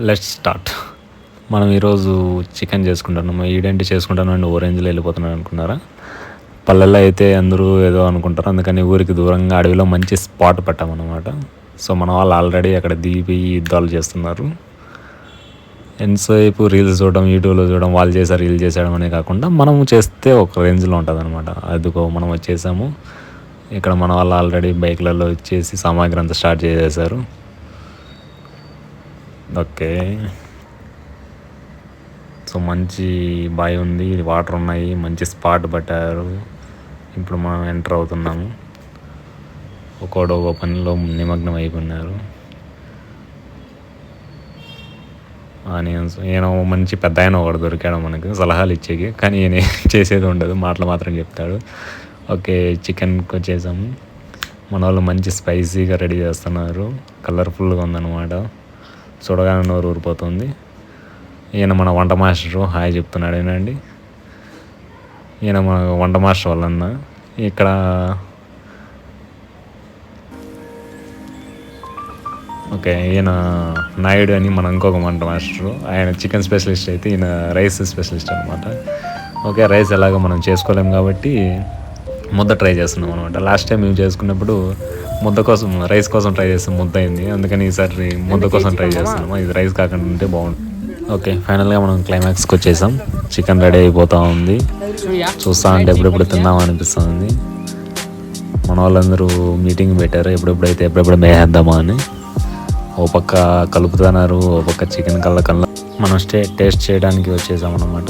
Let's start. మనం ఈరోజు chicken చేసుకుంటున్నాము? ఈడేంటి చేసుకుంటాను అండి ఓరేంజ్లో వెళ్ళిపోతున్నాను అనుకున్నారా? పల్లెల్లో అయితే అందరూ ఏదో అనుకుంటారు. అందుకని ఊరికి దూరంగా అడవిలో మంచి స్పాట్ పెట్టామన్నమాట. సో మన వాళ్ళు ఆల్రెడీ అక్కడ దిగిపోయి యుద్ధాలు చేస్తున్నారు. ఎంతసేపు రీల్స్ చూడడం యూట్యూబ్లో చూడడం వాళ్ళు చేశారు రీల్ చేసేయడం అనే కాకుండా మనం చేస్తే ఒక రేంజ్లో ఉంటుంది అనమాట అదిగో మనం వచ్చేసాము. ఇక్కడ మన వాళ్ళు ఆల్రెడీ బైక్లలో వచ్చేసి సామాగ్రి అంతా స్టార్ట్ చేసేసారు. ఓకే. సో మంచి బాయ్ ఉంది. వాటర్ ఉన్నాయి. మంచి స్పాట్ పట్టారు. ఇప్పుడు మనం ఎంటర్ అవుతున్నాము. ఒకడో ఒక పనిలో నిమగ్నం అయిపోయినారు. ఆనియన్స్ నేను మంచి పెద్ద ఆయన ఒకడు దొరికాడు మనకు. సలహాలు ఇచ్చేకి. కానీ ఈయన ఏం చేసేది ఉండదు. మాటలు మాత్రం చెప్తాడు. ఓకే చికెన్కి వచ్చేసాము. మన వాళ్ళు మంచి స్పైసీగా రెడీ చేస్తున్నారు. కలర్ఫుల్గా ఉందన్నమాట. చూడగానే నోరు ఊరిపోతుంది. ఈయన మన వంట మాస్టరు హాయ్ చెప్తున్నాడు ఏనండి ఈయన మన వంట మాస్టర్ వాళ్ళన్న. ఇక్కడ ఓకే ఈయన నాయుడు అని మన ఇంకొక వంట మాస్టరు. ఆయన చికెన్ స్పెషలిస్ట్ అయితే ఈయన రైస్ స్పెషలిస్ట్ అనమాట ఓకే రైస్ ఎలాగో మనం చేసుకోలేం కాబట్టి ముద్ద ట్రై చేస్తున్నాం అనమాట లాస్ట్ టైం మేము చేసుకున్నప్పుడు ముద్ద కోసం రైస్ కోసం ట్రై చేస్తాం ముద్ద అయింది. అందుకని ఈసారి ముద్ద కోసం ట్రై చేస్తున్నాము? ఇది రైస్ కాకుండా ఉంటే బాగుంటుంది ఓకే ఫైనల్గా మనం క్లైమాక్స్కి వచ్చేసాం. చికెన్ రెడీ అయిపోతూ ఉంది. చూస్తా అంటే ఎప్పుడెప్పుడు తిందాం అనిపిస్తుంది. మన వాళ్ళందరూ మీటింగ్ పెట్టారు. ఎప్పుడెప్పుడైతే ఎప్పుడెప్పుడు మేహేద్దామా అని. ఓ పక్క కలుపుతున్నారు ఓ పక్క చికెన్ కళ్ళ కళ్ళ. మనం స్టే టేస్ట్ చేయడానికి వచ్చేసాం అనమాట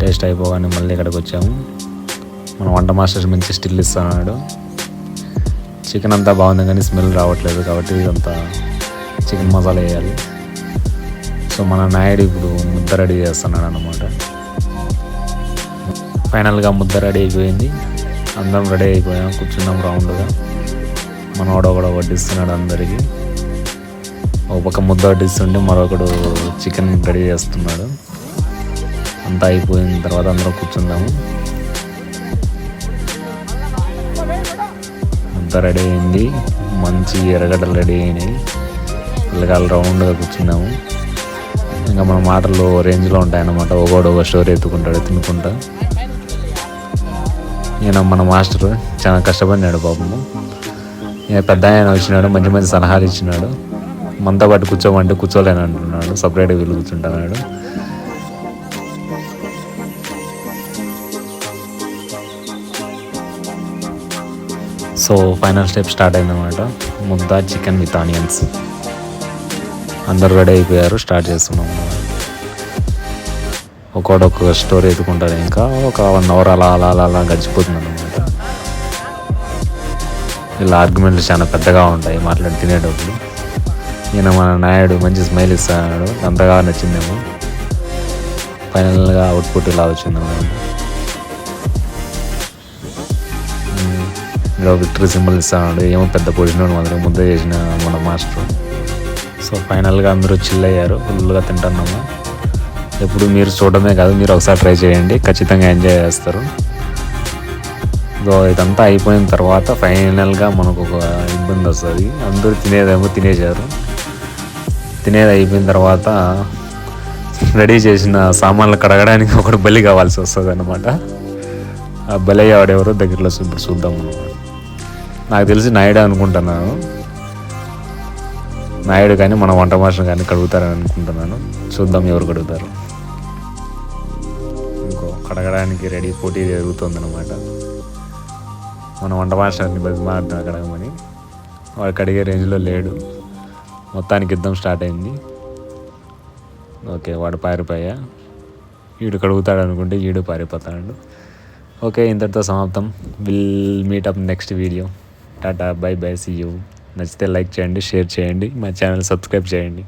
టేస్ట్ అయిపోగానే మళ్ళీ ఇక్కడికి వచ్చాము. మన వంట మాస్టర్ మంచి స్టిల్ ఇస్తున్నాడు. చికెన్ అంతా బాగుంది కానీ స్మెల్ రావట్లేదు కాబట్టి ఇదంతా చికెన్ మసాలా వేయాలి. సో మన నాయుడు ఇప్పుడు ముద్ద రెడీ చేస్తున్నాడు అనమాట ఫైనల్గా ముద్ద రెడీ అయిపోయింది. అందరం రెడీ అయిపోయాం కూర్చున్నాం రౌండ్గా. మనవాడు ఒకడు వడ్డిస్తున్నాడు అందరికీ. ఒక పక్క ముద్ద వడ్డిస్తుంటే మరొకడు చికెన్ రెడీ చేస్తున్నాడు. అంతా అయిపోయిన తర్వాత అందరం కూర్చుందాము. అంతా రెడీ అయింది. మంచి ఎర్రగడ్డలు రెడీ అయినాయి. పిల్లగాళ్ళు రౌండ్గా కూర్చున్నాము. ఇంకా మన మాటలు రేంజ్లో ఉంటాయన్నమాట. ఒకడు ఒక స్టోరీ ఎత్తుకుంటాడు తినుకుంటా. ఈయన మన మాస్టర్ చాలా కష్టపడినాడు పాపము. ఈయన పెద్ద ఆయన వచ్చినాడు మంచి మంచి సలహాలు ఇచ్చినాడు. మనతో పాటు కూర్చోమంటే కూర్చోలేను అంటున్నాడు సపరేట్గా వీళ్ళు కూర్చుంటున్నాడు. సో ఫైనల్ స్టెప్ స్టార్ట్ అయిందనమాట ముద్ద చికెన్ విత్ ఆనియన్స్. అందరు రెడీ అయిపోయారు స్టార్ట్ చేస్తున్నాం. ఒక్కొక్క స్టోరీ ఎత్తుకుంటారు ఇంకా ఒక వన్ అవర్ అలా అలా అలా అలా గడిచిపోతుంది అనమాట ఇలా ఆర్గ్యుమెంట్లు చాలా పెద్దగా ఉంటాయి మాట్లాడి తినేటప్పుడు. ఈయన మన నాయుడు మంచి స్మైల్ ఇస్తాడు అంతగా నచ్చిందేమో. ఫైనల్గా అవుట్పుట్ ఇలా వచ్చిందన్నమాట. ఇలా విక్టరీ సింబల్ ఇస్తాడు ఏమో పెద్ద పొజిషన్ మాత్రం ముద్ద చేసిన మన మాస్టర్. సో ఫైనల్గా అందరూ చిల్ అయ్యారు ఫుల్గా తింటున్నాము. ఎప్పుడు మీరు చూడడమే కాదు మీరు ఒకసారి ట్రై చేయండి ఖచ్చితంగా ఎంజాయ్ చేస్తారు. సో ఇదంతా అయిపోయిన తర్వాత ఫైనల్గా మనకు ఒక ఇబ్బంది వస్తుంది. అందరూ తినేదేమో తినేశారు. తినేది అయిపోయిన తర్వాత రెడీ చేసిన సామాన్లు కడగడానికి ఒకటి బలి కావాల్సి వస్తుంది అనమాట ఆ బలి అయ్యేవాడెవరో దగ్గరలో ఇప్పుడు చూద్దాం అనమాట నాకు తెలిసి నాయుడు అనుకుంటున్నాను. నాయుడు కానీ మన వంట మాస్టర్ కానీ కడుగుతారని అనుకుంటున్నాను. చూద్దాం ఎవరు కడుగుతారు. ఇంకో కడగడానికి రెడీ పోటీ జరుగుతుంది అనమాట మన వంట మాస్టర్ని బతిమాడుతున్నా కడగమని వాడు కడిగే రేంజ్లో లేడు. మొత్తానికి యుద్ధం స్టార్ట్ అయింది. ఓకే వాడు పారిపోయా. వీడు కడుగుతాడు అనుకుంటే వీడు పారిపోతాడు. ఓకే ఇంతటితో సమాప్తం. Will meet up next video tata bye bye see you. నచ్చితే లైక్ చేయండి షేర్ చేయండి. మా ఛానల్ సబ్స్క్రైబ్ చేయండి.